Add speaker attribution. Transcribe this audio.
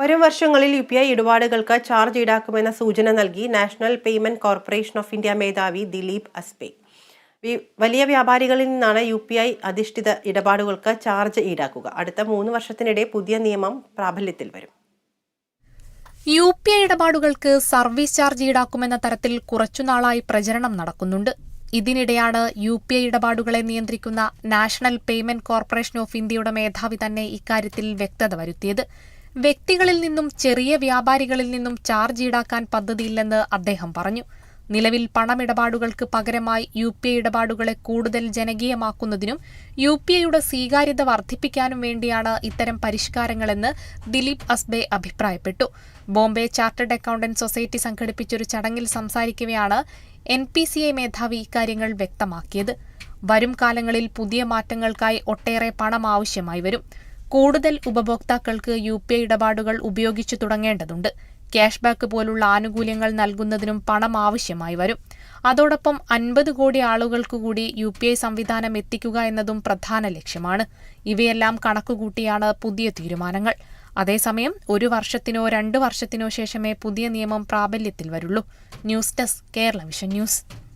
Speaker 1: വരും വർഷങ്ങളിൽ U P I ഇടപാടുകൾക്ക് ചാർജ് ഈടാക്കുമെന്ന സൂചന നൽകി National Payment Corporation of India മേധാവി ദിലീപ് അസ്പെ. വലിയ വ്യാപാരികളിൽ നിന്നാണ് യു പി ഐ അധിഷ്ഠിത ഇടപാടുകൾക്ക് ചാർജ് ഈടാക്കുക. അടുത്ത മൂന്ന് വർഷത്തിനിടെ പുതിയ നിയമം പ്രാബല്യത്തിൽ വരും.
Speaker 2: യു പി ഐ ഇടപാടുകൾക്ക് സർവീസ് ചാർജ് ഈടാക്കുമെന്ന തരത്തിൽ കുറച്ചുനാളായി പ്രചരണം നടക്കുന്നുണ്ട്. ഇതിനിടെയാണ് യു പി ഐ ഇടപാടുകളെ നിയന്ത്രിക്കുന്ന നാഷണൽ പേയ്മെന്റ് കോർപ്പറേഷൻ ഓഫ് ഇന്ത്യയുടെ മേധാവി തന്നെ ഇക്കാര്യത്തിൽ വ്യക്തത വരുത്തിയത്. വ്യക്തികളിൽ നിന്നും ചെറിയ വ്യാപാരികളിൽ നിന്നും ചാർജ് ഈടാക്കാൻ പദ്ധതിയില്ലെന്ന് അദ്ദേഹം പറഞ്ഞു. നിലവിൽ പണമിടപാടുകൾക്ക് പകരമായി യു പി ഐ ഇടപാടുകളെ കൂടുതൽ ജനകീയമാക്കുന്നതിനും യു പി ഐയുടെ സ്വീകാര്യത വർദ്ധിപ്പിക്കാനും വേണ്ടിയാണ് ഇത്തരം പരിഷ്കാരങ്ങളെന്ന് ദിലീപ് അസ്ബെ അഭിപ്രായപ്പെട്ടു. ബോംബെ ചാർട്ടേഡ് അക്കൌണ്ടന്റ് സൊസൈറ്റി സംഘടിപ്പിച്ചൊരു ചടങ്ങിൽ സംസാരിക്കവെയാണ് എൻ പി സി ഐ മേധാവി ഇക്കാര്യങ്ങൾ വ്യക്തമാക്കിയത്. വരും കാലങ്ങളിൽ പുതിയ മാറ്റങ്ങൾക്കായി ഒട്ടേറെ പണം ആവശ്യമായി വരും. കൂടുതൽ ഉപഭോക്താക്കൾക്ക് യു പി ഐ ഇടപാടുകൾ ഉപയോഗിച്ചു തുടങ്ങേണ്ടതുണ്ട്. ക്യാഷ് ബാക്ക് പോലുള്ള ആനുകൂല്യങ്ങൾ നൽകുന്നതിനും പണം ആവശ്യമായി വരും. അതോടൊപ്പം അൻപത് കോടി ആളുകൾക്കു കൂടി യു പി ഐ സംവിധാനം എത്തിക്കുക എന്നതും പ്രധാന ലക്ഷ്യമാണ്. ഇവയെല്ലാം കണക്കുകൂട്ടിയാണ് പുതിയ തീരുമാനങ്ങൾ. അതേസമയം ഒരു വർഷത്തിനോ രണ്ട് വർഷത്തിനോ ശേഷമേ പുതിയ നിയമം പ്രാബല്യത്തിൽ വരുള്ളൂ. News desk Kerala vision news.